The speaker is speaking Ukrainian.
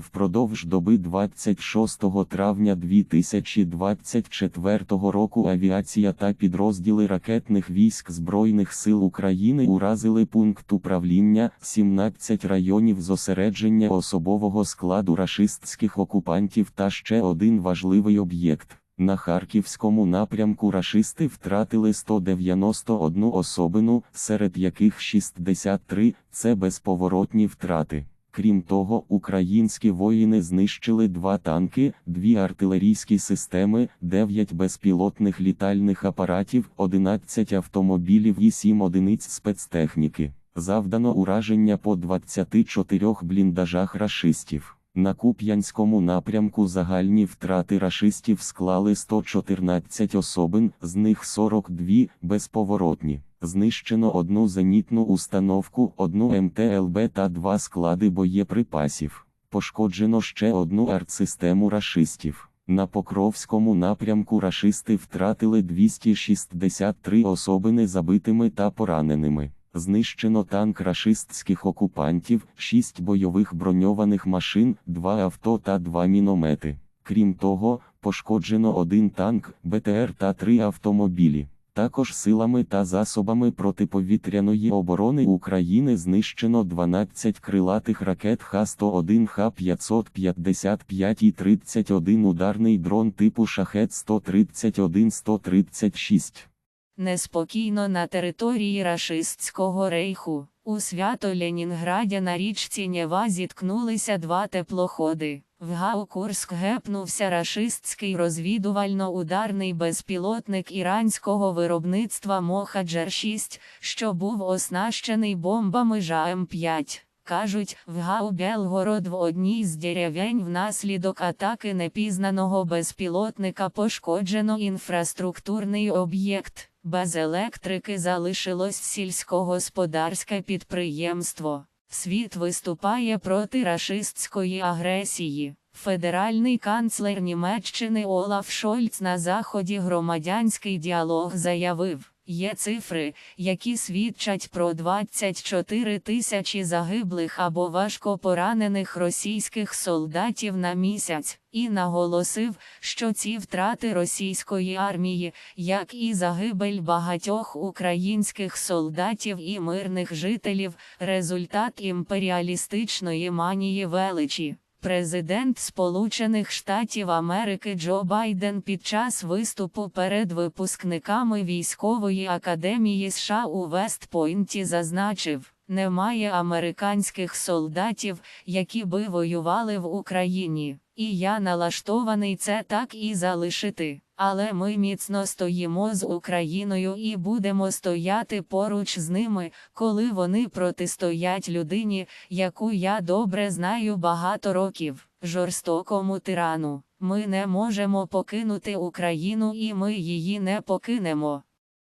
Впродовж доби 26 травня 2024 року авіація та підрозділи ракетних військ Збройних сил України уразили пункт управління 17 районів зосередження особового складу рашистських окупантів та ще один важливий об'єкт. На Харківському напрямку рашисти втратили 191 особину, серед яких 63 – це безповоротні втрати. Крім того, українські воїни знищили два танки, дві артилерійські системи, 9 безпілотних літальних апаратів, 11 автомобілів і 7 одиниць спецтехніки. Завдано ураження по 24 бліндажах рашистів. На Куп'янському напрямку загальні втрати рашистів склали 114 особин, з них 42 безповоротні. Знищено одну зенітну установку, одну МТЛБ та два склади боєприпасів. Пошкоджено ще одну артсистему рашистів. На Покровському напрямку рашисти втратили 263 особини забитими та пораненими. Знищено танк рашистських окупантів, 6 бойових броньованих машин, 2 авто та 2 міномети. Крім того, пошкоджено один танк, БТР та 3 автомобілі. Також силами та засобами протиповітряної оборони України знищено 12 крилатих ракет Х-101, Х-555 і 31 ударний дрон типу Шахет-131-136. Неспокійно на території рашистського рейху. У свято Ленінграді на річці Нєва зіткнулися два теплоходи. В Гаукурськ гепнувся рашистський розвідувально-ударний безпілотник іранського виробництва Мохаджер-6, що був оснащений бомбами ЖАМ-5. Кажуть, в Гау Белгород в одній з деревень внаслідок атаки непізнаного безпілотника пошкоджено інфраструктурний об'єкт. Без електрики залишилось сільськогосподарське підприємство. Світ виступає проти рашистської агресії. Федеральний канцлер Німеччини Олаф Шольц на заході громадянський діалог заявив. Є цифри, які свідчать про 24 тисячі загиблих або важко поранених російських солдатів на місяць, і наголосив, що ці втрати російської армії, як і загибель багатьох українських солдатів і мирних жителів, результат імперіалістичної манії величі. Президент Сполучених Штатів Америки Джо Байден під час виступу перед випускниками військової академії США у Вестпойнті зазначив, немає американських солдатів, які би воювали в Україні, і я налаштований це так і залишити. Але ми міцно стоїмо з Україною і будемо стояти поруч з ними, коли вони протистоять людині, яку я добре знаю багато років, жорстокому тирану. Ми не можемо покинути Україну і ми її не покинемо.